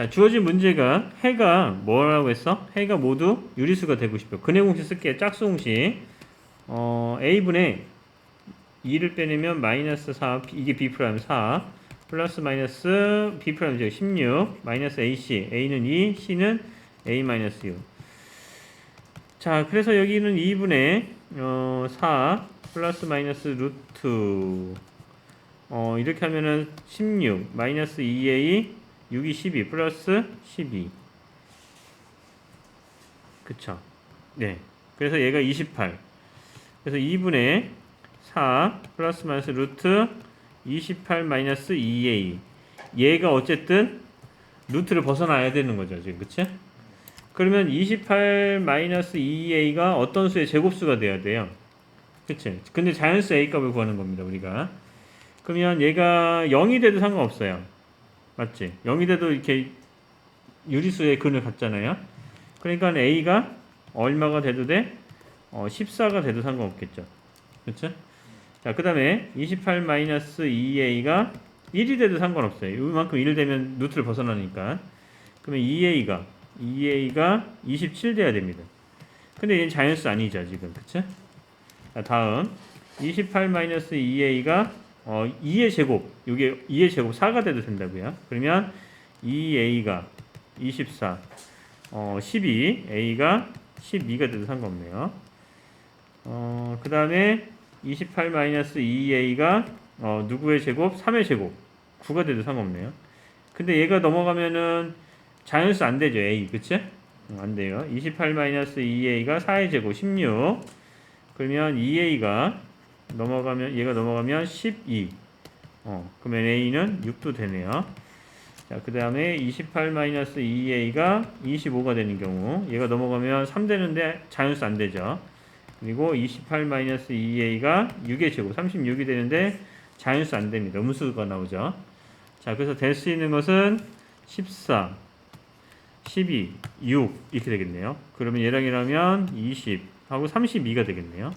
자, 주어진 문제가 해가 뭐라고 했어? 해가 모두 유리수가 되고 싶어요. 근해 공식 쓸게. 짝수 공식. 어, a분의 2를 빼내면 마이너스 4, 이게 b 프라임 4, 플러스 마이너스 b 프라임 제 16, 마이너스 ac, a는 2, c는 a 마이너스 6. 자, 그래서 여기는 2분의 어, 4 플러스 마이너스 루트 어, 이렇게 하면은 16 마이너스 2a 6이 12 플러스 12 그쵸? 네. 그래서 얘가 28 그래서 2분의 4 플러스 마이너스 루트 28 마이너스 2a 얘가 어쨌든 루트를 벗어나야 되는 거죠 지금. 그치? 그러면 28 마이너스 2a가 어떤 수의 제곱수가 돼야 돼요? 그치? 근데 자연수 a 값을 구하는 겁니다 우리가. 그러면 얘가 0이 돼도 상관없어요 맞지? 0이 돼도 이렇게 유리수의 근을 갖잖아요. 그러니까 A가 얼마가 돼도 돼? 어, 14가 돼도 상관없겠죠. 그렇죠? 자, 그 다음에 28 마이너스 2A가 1이 돼도 상관없어요. 이만큼 1 되면 루트를 벗어나니까. 그러면 2A가 2A가 27 돼야 됩니다. 근데 얘는 자연수 아니죠, 지금. 그쵸? 자, 다음 28 마이너스 2A가 어, 2의 제곱, 이게 2의 제곱 4가 돼도 된다고요. 그러면 2a가 24, 어, 12, a가 12가 돼도 상관없네요. 어, 그 다음에 28 마이너스 2a가 어, 누구의 제곱? 3의 제곱, 9가 돼도 상관없네요. 근데 얘가 넘어가면은 자연수 안 되죠, a, 그치? 음, 안 돼요. 28 마이너스 2a가 4의 제곱, 16. 그러면 2a가 넘어가면 얘가 넘어가면 12. 어, 그러면 a는 6도 되네요. 자, 그 다음에 28 마이너스 2a가 25가 되는 경우 얘가 넘어가면 3 되는데 자연수 안 되죠. 그리고 28 마이너스 2a가 6의 제곱 36이 되는데 자연수 안 됩니다. 음수가 나오죠. 자, 그래서 될 수 있는 것은 14, 12, 6 이렇게 되겠네요. 그러면 얘랑 얘라면 20 하고 32가 되겠네요.